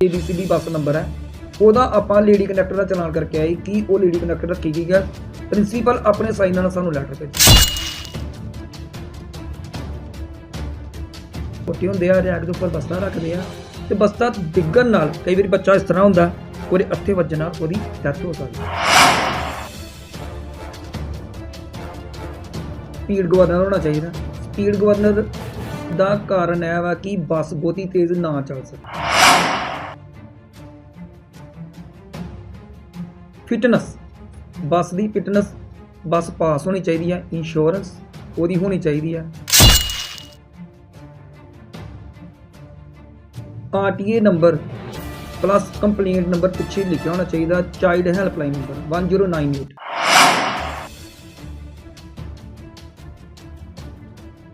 ABCD ਬੱਸ number ਹੈ। ਉਹਦਾ ਆਪਾਂ ਲੇਡੀ ਕੰਡਕਟਰ ਦਾ ਚਲਾਨ ਕਰਕੇ ਆਏ ਕਿ ਉਹ ਲੇਡੀ ਕੰਡਕਟਰ ਰੱਖੀ ਗਈ ਹੈ। ਪ੍ਰਿੰਸੀਪਲ ਆਪਣੇ ਸਾਈਨ ਨਾਲ ਸਾਨੂੰ ਲੈਟਰ ਭੇਜਿਆ ਛੋਟੇ ਹੁੰਦੇ ਆ ਰੈਕ ਦੇ ਉੱਪਰ ਬਸਤਾ ਰੱਖਦੇ ਆ ਤੇ ਬਸਤਾ ਡਿੱਗਣ ਨਾਲ ਕਈ ਵਾਰੀ ਬੱਚਾ ਇਸ ਤਰ੍ਹਾਂ ਹੁੰਦਾ, ਉਹਦੇ ਅੱਥੇ ਵੱਜਣ ਨਾਲ ਉਹਦੀ ਡੈਥ ਹੋ ਸਕਦੀ ਸਪੀਡ ਗਵਰਨਰ ਹੋਣਾ ਚਾਹੀਦਾ। ਸਪੀਡ ਗਵਰਨਰ ਦਾ ਕਾਰਨ ਇਹ ਵਾ ਕਿ ਬੱਸ ਬਹੁਤੀ ਤੇਜ਼ ਨਾ ਚੱਲ ਸਕੇ। ਫਿਟਨੈਸ, ਬੱਸ ਦੀ ਫਿਟਨੈਸ, ਬੱਸ ਪਾਸ ਹੋਣੀ ਚਾਹੀਦੀ ਹੈ ਇੰਸ਼ੋਰੈਂਸ ਉਹਦੀ ਹੋਣੀ ਚਾਹੀਦੀ ਹੈ RTA number plus complaint number ਪਿੱਛੇ ਲਿਖਿਆ ਹੋਣਾ ਚਾਹੀਦਾ ਚਾਈਲਡ ਹੈਲਪਲਾਈਨ ਨੰਬਰ 1098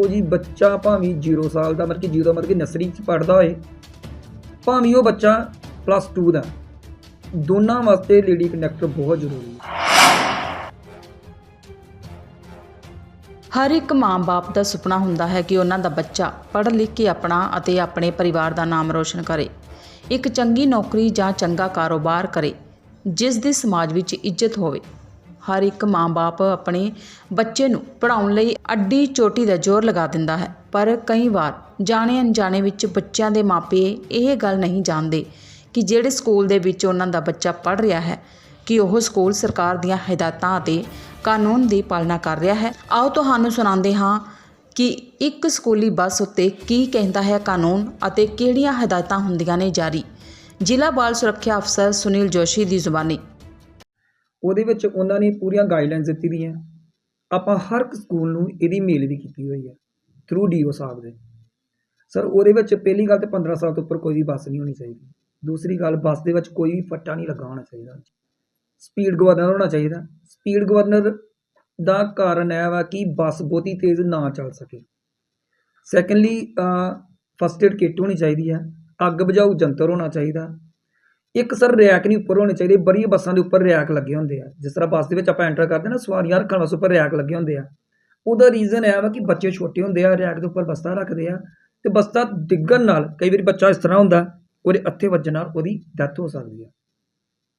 ਉਹ ਜੀ ਬੱਚਾ ਭਾਵੇਂ 0 ਸਾਲ ਦਾ ਮਤਲਬ ਕਿ 0 ਮਤਲਬ ਕਿ ਨਰਸਰੀ ਚ ਪੜਦਾ ਹੋਏ, ਭਾਵੇਂ ਉਹ ਬੱਚਾ ਪਲੱਸ 2 ਦਾ। ਦੋਨਾਂ ਵਾਸਤੇ ਲੇਡੀ ਕੰਡਕਟਰ ਬਹੁਤ ਜ਼ਰੂਰੀ ਹੈ। ਹਰ ਇੱਕ ਮਾਂ-ਬਾਪ ਦਾ ਸੁਪਨਾ ਹੁੰਦਾ ਹੈ ਕਿ ਉਹਨਾਂ ਦਾ ਬੱਚਾ ਪੜ੍ਹ ਲਿਖ ਕੇ ਆਪਣਾ ਅਤੇ ਆਪਣੇ ਪਰਿਵਾਰ ਦਾ ਨਾਮ ਰੋਸ਼ਨ ਕਰੇ, ਇੱਕ ਚੰਗੀ ਨੌਕਰੀ ਜਾਂ ਚੰਗਾ ਕਾਰੋਬਾਰ ਕਰੇ, ਜਿਸ ਦੀ ਸਮਾਜ ਵਿੱਚ ਇੱਜ਼ਤ ਹੋਵੇ। ਹਰ ਇੱਕ ਮਾਂ-ਬਾਪ ਆਪਣੇ ਬੱਚੇ ਨੂੰ ਪੜ੍ਹਾਉਣ ਲਈ ਅੱਡੀ ਚੋਟੀ ਦਾ ਜ਼ੋਰ ਲਗਾ ਦਿੰਦਾ ਹੈ, ਪਰ ਕਈ ਵਾਰ ਜਾਣੇ ਅਣਜਾਣੇ ਵਿੱਚ ਬੱਚਿਆਂ ਦੇ ਮਾਪੇ ਇਹ ਗੱਲ ਨਹੀਂ ਜਾਣਦੇ ਕਿ ਜਿਹੜੇ ਸਕੂਲ ਦੇ ਵਿੱਚ ਉਹਨਾਂ ਦਾ ਬੱਚਾ ਪੜ੍ਹ ਰਿਹਾ ਹੈ, ਕਿ ਉਹ ਸਕੂਲ ਸਰਕਾਰ ਦੀਆਂ ਹਦਾਇਤਾਂ ਅਤੇ ਕਾਨੂੰਨ ਦੀ ਪਾਲਣਾ ਕਰ ਰਿਹਾ ਹੈ। ਆਓ ਤੁਹਾਨੂੰ ਸੁਣਾਉਂਦੇ ਹਾਂ ਕਿ ਇੱਕ ਸਕੂਲੀ ਬੱਸ ਉੱਤੇ ਕੀ ਕਹਿੰਦਾ ਹੈ ਕਾਨੂੰਨ ਅਤੇ ਕਿਹੜੀਆਂ ਹਦਾਇਤਾਂ ਹੁੰਦੀਆਂ ਨੇ ਜਾਰੀ। ਜ਼ਿਲ੍ਹਾ ਬਾਲ ਸੁਰੱਖਿਆ ਅਫਸਰ ਸੁਨੀਲ ਜੋਸ਼ੀ ਦੀ ਜ਼ੁਬਾਨੀ। ਉਹਦੇ ਵਿੱਚ ਉਹਨਾਂ ਨੇ ਪੂਰੀਆਂ ਗਾਈਡਲਾਈਨਸ ਦਿੱਤੀ ਦੀਆਂ। ਆਪਾਂ ਹਰ ਇੱਕ ਸਕੂਲ ਨੂੰ ਇਹਦੀ ਮੇਲ ਵੀ ਕੀਤੀ ਹੋਈ ਹੈ ਥਰੂ ਡੀਓ ਸਾਹਿਬ ਦੇ। ਸਰ ਉਹਦੇ ਵਿੱਚ ਪਹਿਲੀ ਗੱਲ ਤੇ 15 ਸਾਲ ਤੋਂ ਉੱਪਰ ਕੋਈ ਵੀ ਬੱਸ ਨਹੀਂ ਹੋਣੀ ਚਾਹੀਦੀ। ਦੂਸਰੀ ਗੱਲ, ਬੱਸ ਦੇ ਵਿੱਚ ਕੋਈ ਫੱਟਾ ਨਹੀਂ ਲੱਗਾ ਹੋਣਾ ਚਾਹੀਦਾ। ਸਪੀਡ ਗਵਰਨਰ ਹੋਣਾ ਚਾਹੀਦਾ। ਸਪੀਡ ਗਵਰਨਰ ਦਾ ਕਾਰਨ ਇਹ ਵਾ ਕਿ ਬੱਸ ਬਹੁਤੀ ਤੇਜ਼ ਨਾ ਚੱਲ ਸਕੇ। ਸੈਕੰਡਲੀ ਫਸਟ ਏਡ ਕਿੱਟ ਹੋਣੀ ਚਾਹੀਦੀ ਹੈ ਅੱਗ ਬੁਝਾਊ ਜੰਤਰ ਹੋਣਾ ਚਾਹੀਦਾ। ਇੱਕ ਸਰ ਰੈਕ ਨਹੀਂ ਉੱਪਰ ਹੋਣੇ ਚਾਹੀਦੇ ਬੜੀ ਬੱਸਾਂ ਦੇ ਉੱਪਰ ਰੈਕ ਲੱਗੇ ਹੁੰਦੇ ਆ। ਜਿਸ ਤਰ੍ਹਾਂ ਬੱਸ ਦੇ ਵਿੱਚ ਆਪਾਂ ਐਂਟਰ ਕਰਦੇ ਨਾ, ਸਵਾਰੀਆਂ ਰੱਖਣ ਵਾਸਤੇ ਉੱਪਰ ਰੈਕ ਲੱਗੇ ਹੁੰਦੇ ਆ। ਉਹਦਾ ਰੀਜ਼ਨ ਇਹ ਵਾ ਕਿ ਬੱਚੇ ਛੋਟੇ ਹੁੰਦੇ ਆ ਰੈਕ ਦੇ ਉੱਪਰ ਬਸਤਾ ਰੱਖਦੇ ਆ। ਤੇ ਬਸਤਾ ਡਿੱਗਣ ਨਾਲ ਕਈ ਵਾਰੀ ਬੱਚਾ ਇਸ ਤਰ੍ਹਾਂ ਹੁੰਦਾ ਉਹਦੇ ਅੱਥੇ ਵੱਜਣ ਨਾਲ ਉਹਦੀ ਡੈਥ ਹੋ ਸਕਦੀ ਹੈ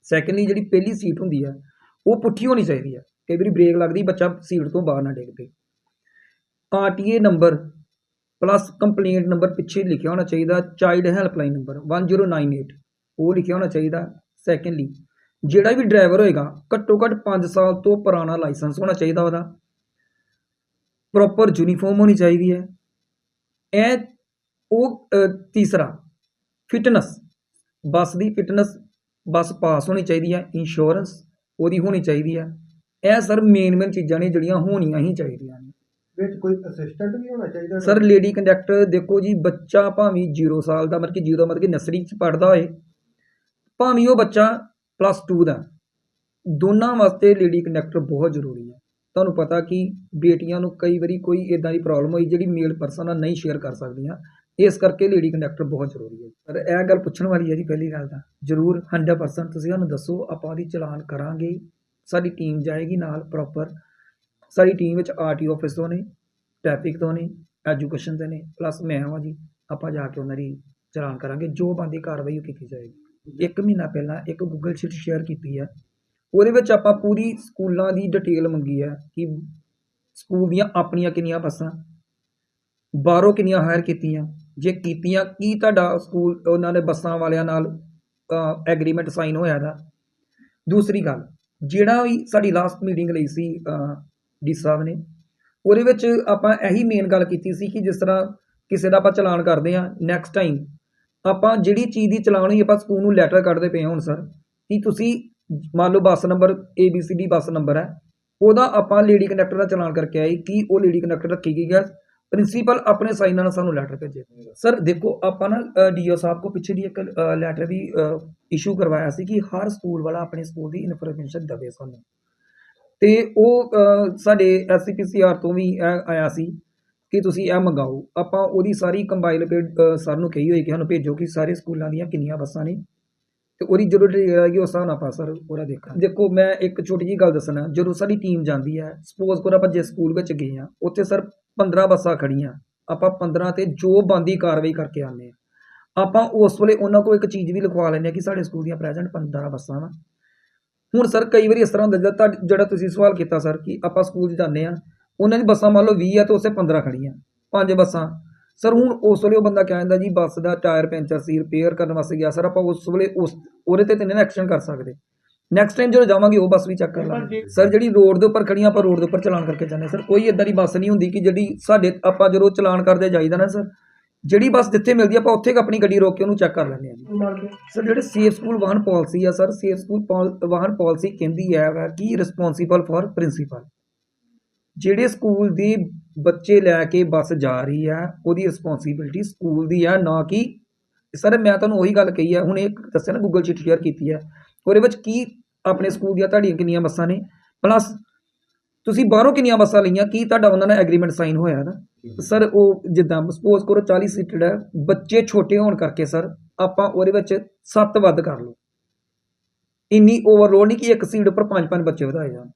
ਸੈਕੰਡਲੀ ਜਿਹੜੀ ਪਹਿਲੀ ਸੀਟ ਹੁੰਦੀ ਹੈ ਉਹ ਪੁੱਠੀ ਹੋਣੀ ਚਾਹੀਦੀ ਹੈ ਕਈ ਵਾਰੀ ਬ੍ਰੇਕ ਲੱਗਦੀ, ਬੱਚਾ ਸੀਟ ਤੋਂ ਬਾਹਰ ਨਾ ਡਿੱਗ ਪਏ। RTA number plus complaint number ਪਿੱਛੇ ਲਿਖਿਆ ਹੋਣਾ ਚਾਹੀਦਾ ਚਾਈਲਡ ਹੈਲਪਲਾਈਨ ਨੰਬਰ 1098 ਉਹ ਲਿਖਿਆ ਹੋਣਾ ਚਾਹੀਦਾ ਸੈਕੰਡਲੀ ਜਿਹੜਾ ਵੀ ਡਰਾਈਵਰ ਹੋਏਗਾ, ਘੱਟੋ ਘੱਟ 5 ਸਾਲ ਤੋਂ ਪੁਰਾਣਾ ਲਾਇਸੈਂਸ ਹੋਣਾ ਚਾਹੀਦਾ ਉਹਦਾ। ਪ੍ਰੋਪਰ ਯੂਨੀਫਾਰਮ ਹੋਣੀ ਚਾਹੀਦੀ ਹੈ। ਇਹ ਉਹ ਤੀਸਰਾ ਫਿਟਨੈਸ। ਬੱਸ ਦੀ ਫਿਟਨੈਸ ਬੱਸ ਪਾਸ ਹੋਣੀ ਚਾਹੀਦੀ ਹੈ ਇੰਸ਼ੋਰੈਂਸ ਉਹਦੀ ਹੋਣੀ ਚਾਹੀਦੀ ਹੈ ਇਹ ਸਰ ਮੇਨ ਮੇਨ ਚੀਜ਼ਾਂ ਨੇ ਜਿਹੜੀਆਂ ਹੋਣੀਆਂ ਹੀ ਚਾਹੀਦੀਆਂ ਨੇ। ਵਿੱਚ ਕੋਈ ਅਸਿਸਟੈਂਟ ਵੀ ਹੋਣਾ ਚਾਹੀਦਾ ਸਰ ਲੇਡੀ ਕੰਡਕਟਰ ਦੇਖੋ ਜੀ ਬੱਚਾ ਭਾਵੇਂ 0 ਸਾਲ ਦਾ ਮਤਲਬ ਕਿ 0 ਮਤਲਬ ਕਿ ਨਰਸਰੀ ਚ ਪੜਦਾ ਹੋਏ ਭਾਵੇਂ ਉਹ ਬੱਚਾ ਪਲੱਸ 2 ਦਾ ਦੋਨਾਂ ਵਾਸਤੇ ਲੇਡੀ ਕੰਡਕਟਰ ਬਹੁਤ ਜ਼ਰੂਰੀ ਹੈ ਤੁਹਾਨੂੰ ਪਤਾ ਕਿ ਬੇਟੀਆਂ ਨੂੰ ਕਈ ਵਾਰੀ ਕੋਈ ਇਦਾਂ ਦੀ ਪ੍ਰੋਬਲਮ ਹੋਈ ਜਿਹੜੀ ਮੇਲ ਪਰਸਨ ਨਾਲ ਨਹੀਂ ਸ਼ੇਅਰ ਕਰ ਸਕਦੀਆਂ। ਇਸ ਕਰਕੇ ਲੇਡੀ ਕੰਡਕਟਰ ਬਹੁਤ ਜ਼ਰੂਰੀ ਹੈ ਪਰ ਇਹ ਗੱਲ ਪੁੱਛਣ ਵਾਲੀ ਹੈ ਜੀ ਪਹਿਲੀ ਗੱਲ ਤਾਂ, ਜ਼ਰੂਰ 100% ਤੁਸੀਂ ਸਾਨੂੰ ਦੱਸੋ, ਆਪਾਂ ਉਹਦੀ ਚਲਾਨ ਕਰਾਂਗੇ, ਸਾਡੀ ਟੀਮ ਜਾਏਗੀ ਨਾਲ ਪ੍ਰੋਪਰ ਸਾਡੀ ਟੀਮ ਵਿੱਚ ਆਰਟੀਓ ਆਫਿਸ ਤੋਂ ਨੇ ਟ੍ਰੈਫਿਕ ਤੋਂ ਨੇ ਐਜੂਕੇਸ਼ਨ ਦੇ ਨੇ ਪਲੱਸ ਮੈਂ ਹਾਂ ਜੀ, ਆਪਾਂ ਜਾ ਕੇ ਉਹਨਾਂ ਦੀ ਚਲਾਨ ਕਰਾਂਗੇ, ਜੋ ਬੰਦੀ ਕਾਰਵਾਈ ਉਹ ਕੀਤੀ ਜਾਏਗੀ। ਇੱਕ ਮਹੀਨਾ ਪਹਿਲਾਂ ਇੱਕ ਗੂਗਲ ਸ਼ੀਟ ਸ਼ੇਅਰ ਕੀਤੀ ਹੈ, ਉਹਦੇ ਵਿੱਚ ਆਪਾਂ ਪੂਰੀ ਸਕੂਲਾਂ ਦੀ ਡਿਟੇਲ ਮੰਗੀ ਹੈ ਕਿ ਸਕੂਲ ਦੀਆਂ ਆਪਣੀਆਂ ਕਿੰਨੀਆਂ ਬੱਸਾਂ, ਬਾਹਰੋਂ ਕਿੰਨੀਆਂ ਹਾਇਰ ਕੀਤੀਆਂ ਜੇ ਕੀਤੀਆਂ, ਕੀ ਤੁਹਾਡਾ ਸਕੂਲ, ਉਹਨਾਂ ਦੇ ਬੱਸਾਂ ਵਾਲਿਆਂ ਨਾਲ ਐਗਰੀਮੈਂਟ ਸਾਈਨ ਹੋਇਆ ਦਾ ਦੂਸਰੀ ਗੱਲ, ਜਿਹੜਾ ਵੀ ਸਾਡੀ ਲਾਸਟ ਮੀਟਿੰਗ ਲਈ ਸੀ ਡੀ ਸਾਹਿਬ ਨੇ, ਉਹਦੇ ਵਿੱਚ ਆਪਾਂ ਇਹੀ ਮੇਨ ਗੱਲ ਕੀਤੀ ਸੀ ਕਿ ਜਿਸ ਤਰ੍ਹਾਂ ਕਿਸੇ ਦਾ ਆਪਾਂ ਚਲਾਨ ਕਰਦੇ ਆ ਨੈਕਸਟ ਟਾਈਮ ਆਪਾਂ ਜਿਹੜੀ ਚੀਜ਼ ਦੀ ਚਲਾਨ ਹੋਈ, ਆਪਾਂ ਸਕੂਲ ਨੂੰ ਲੈਟਰ ਕੱਢਦੇ ਪਏ ਹੁਣ ਸਰ ਕਿ ਤੁਸੀਂ ਮੰਨ ਲਓ bus number A B C D bus number ਹੈ, ਉਹਦਾ ਆਪਾਂ ਲੇਡੀ ਕੰਡਕਟਰ ਦਾ ਚਲਾਨ ਕਰਕੇ ਆਏ ਕਿ ਉਹ ਲੇਡੀ ਕੰਡਕਟਰ ਰੱਖੀ ਗਈ ਹੈ ਪ੍ਰਿੰਸੀਪਲ ਆਪਣੇ ਸਾਈਨ ਨਾਲ ਸਾਨੂੰ ਲੈਟਰ ਭੇਜੇ। ਸਰ ਦੇਖੋ ਆਪਾਂ ਨਾ ਡੀਓ ਸਾਹਿਬ ਕੋ ਪਿੱਛੇ ਦੀ ਇੱਕ ਲੈਟਰ ਵੀ ਇਸ਼ੂ ਕਰਵਾਇਆ ਸੀ ਕਿ ਹਰ ਸਕੂਲ ਵਾਲਾ ਆਪਣੇ ਸਕੂਲ ਦੀ ਇਨਫੋਰਮੇਸ਼ਨ ਦੇਵੇ ਸਾਨੂੰ। ਤੇ ਉਹ ਸਾਡੇ ਐਸਸੀਪੀਸੀਆਰ ਤੋਂ ਵੀ ਆਇਆ ਸੀ ਕਿ ਤੁਸੀਂ ਇਹ ਮੰਗਾਓ। ਆਪਾਂ ਉਹਦੀ ਸਾਰੀ ਕੰਬਾਈਲ ਸਰ ਨੂੰ ਕਹੀ ਹੋਈ ਕਿ ਸਾਨੂੰ ਭੇਜੋ ਕਿ ਸਾਰੇ ਸਕੂਲਾਂ ਦੀਆਂ ਕਿੰਨੀਆਂ ਬੱਸਾਂ ਨੇ। ਤੇ ਉਹਦੀ ਜਦੋਂ ਡਿਟੇਲ ਆਏਗੀ ਉਸ ਨਾਲ ਆਪਾਂ ਸਰ ਉਹਦਾ ਦੇਖਾਂਗੇ। ਦੇਖੋ ਮੈਂ ਇੱਕ ਛੋਟੀ ਜਿਹੀ ਗੱਲ ਦੱਸਣਾ। ਜਦੋਂ ਸਾਡੀ ਟੀਮ ਜਾਂਦੀ ਹੈ ਸਪੋਜ਼ ਕਰੋ ਆਪਾਂ ਜੇ ਸਕੂਲ ਵਿੱਚ ਗਏ ਆ ਉੱਥੇ ਸਰ 15 ਬੱਸਾਂ ਖੜੀਆਂ ਆਪਾਂ 15 ਤੇ ਜੋ ਬੰਦੀ ਕਾਰਵਾਈ ਕਰਕੇ ਆਨੇ ਆ ਆਪਾਂ ਉਸ ਵੇਲੇ ਉਹਨਾਂ ਕੋਲ ਇੱਕ ਚੀਜ਼ ਵੀ ਲਿਖਵਾ ਲੈਂਦੇ ਹਾਂ ਕਿ ਸਾਡੇ ਸਕੂਲ ਦੀਆਂ ਪ੍ਰੈਜ਼ੈਂਟ 15 ਬੱਸਾਂ ਵਾ। ਹੁਣ ਸਰ, ਕਈ ਵਾਰੀ ਇਸ ਤਰ੍ਹਾਂ ਹੁੰਦਾ ਜਿੱਦਾਂ ਜਿਹੜਾ ਤੁਸੀਂ ਸਵਾਲ ਕੀਤਾ ਸਰ ਕਿ ਆਪਾਂ ਸਕੂਲ 'ਚ ਜਾਂਦੇ ਆ ਉਹਨਾਂ ਦੀ ਬੱਸਾਂ ਮੰਨ ਲਓ 20 ਆ ਤੇ ਉਸੇ 15 ਖੜੀਆਂ ਪੰਜ ਬੱਸਾਂ। ਸਰ, ਹੁਣ ਉਸ ਵੇਲੇ ਉਹ ਬੰਦਾ ਕਹਿ ਜਾਂਦਾ ਜੀ ਬੱਸ ਦਾ ਟਾਇਰ ਪੈਂਚਰ ਸੀ ਰਿਪੇਅਰ ਕਰਨ ਵਾਸਤੇ ਗਿਆ। ਸਰ, ਆਪਾਂ ਉਸ ਵੇਲੇ ਉਸ, ਉਹਦੇ ਤੇ ਤਿੰਨੇ ਐਕਸ਼ਨ ਕਰ ਸਕਦੇ। ਨੈਕਸਟ ਟਾਈਮ ਜਦੋਂ ਜਾਵਾਂਗੇ ਉਹ ਬੱਸ ਵੀ ਚੈੱਕ ਕਰ ਲਾਂਗੇ। ਸਰ ਜਿਹੜੀ ਰੋਡ ਦੇ ਉੱਪਰ ਖੜੀਆਂ ਆਪਾਂ ਰੋਡ ਦੇ ਉੱਪਰ ਚਲਾਨ ਕਰਕੇ ਜਾਂਦੇ ਸਰ ਕੋਈ ਇਦਾਂ ਦੀ ਬੱਸ ਨਹੀਂ ਹੁੰਦੀ ਕਿ ਜਿਹੜੀ ਸਾਡੇ ਆਪਾਂ ਜਦੋਂ ਚਲਾਨ ਕਰਦੇ ਜਾਈਦਾ ਨਾ ਸਰ ਜਿਹੜੀ ਬੱਸ ਜਿੱਥੇ ਮਿਲਦੀ ਆ, ਆਪਾਂ ਉੱਥੇ ਆਪਣੀ ਗੱਡੀ ਰੋਕ ਕੇ ਉਹਨੂੰ ਚੈੱਕ ਕਰ ਲੈਂਦੇ ਆ ਜੀ। ਸਰ ਜਿਹੜੇ ਸੇਫ ਸਕੂਲ ਵਾਹਨ ਪਾਲਿਸੀ ਆ ਸਰ ਸੇਫ ਸਕੂਲ ਵਾਹਨ ਪਾਲਿਸੀ ਕਹਿੰਦੀ ਹੈ ਕਿ ਰਿਸਪੌਂਸੀਬਲ ਫॉर ਪ੍ਰਿੰਸੀਪਲ ਜਿਹੜੇ ਸਕੂਲ ਦੀ ਬੱਚੇ ਲੈ ਕੇ ਬੱਸ ਜਾ ਰਹੀ ਆ ਉਹਦੀ ਰਿਸਪੌਂਸਿਬਿਲਟੀ ਸਕੂਲ ਦੀ ਆ ਨਾ ਕਿ ਸਰ ਮੈਂ ਤੁਹਾਨੂੰ ਉਹੀ ਗੱਲ ਕਹੀ ਆ ਹੁਣ ਇਹ ਦੱਸਿਆ ਨਾ ਗੂਗਲ ਸ਼ੀਟ ਸ਼ੇਅਰ ਕੀਤੀ ਆ। ਉਹਦੇ ਵਿੱਚ ਕੀ ਆਪਣੇ ਸਕੂਲ ਦੀਆਂ ਤੁਹਾਡੀਆਂ ਕਿੰਨੀਆਂ ਬੱਸਾਂ ਨੇ? ਪਲੱਸ ਤੁਸੀਂ ਬਾਹਰੋਂ ਕਿੰਨੀਆਂ ਬੱਸਾਂ ਲਈਆਂ? ਕੀ ਤੁਹਾਡਾ ਉਹਨਾਂ ਨਾਲ ਐਗਰੀਮੈਂਟ ਸਾਈਨ ਹੋਇਆ ਨਾ? ਸਰ ਉਹ ਜਿੱਦਾਂ ਸਪੋਜ਼ ਕਰੋ 40 ਸੀਟਡ ਹੈ, ਬੱਚੇ ਛੋਟੇ ਹੋਣ ਕਰਕੇ ਸਰ ਆਪਾਂ ਉਹਦੇ ਵਿੱਚ 7 ਵੱਧ ਕਰ ਲਓ। ਇੰਨੀ ਓਵਰਲੋਡ ਨਹੀਂ ਕਿ ਇੱਕ ਸੀਟ ਉੱਪਰ 5-5 ਬੱਚੇ ਵਧਾਏ ਜਾਣ।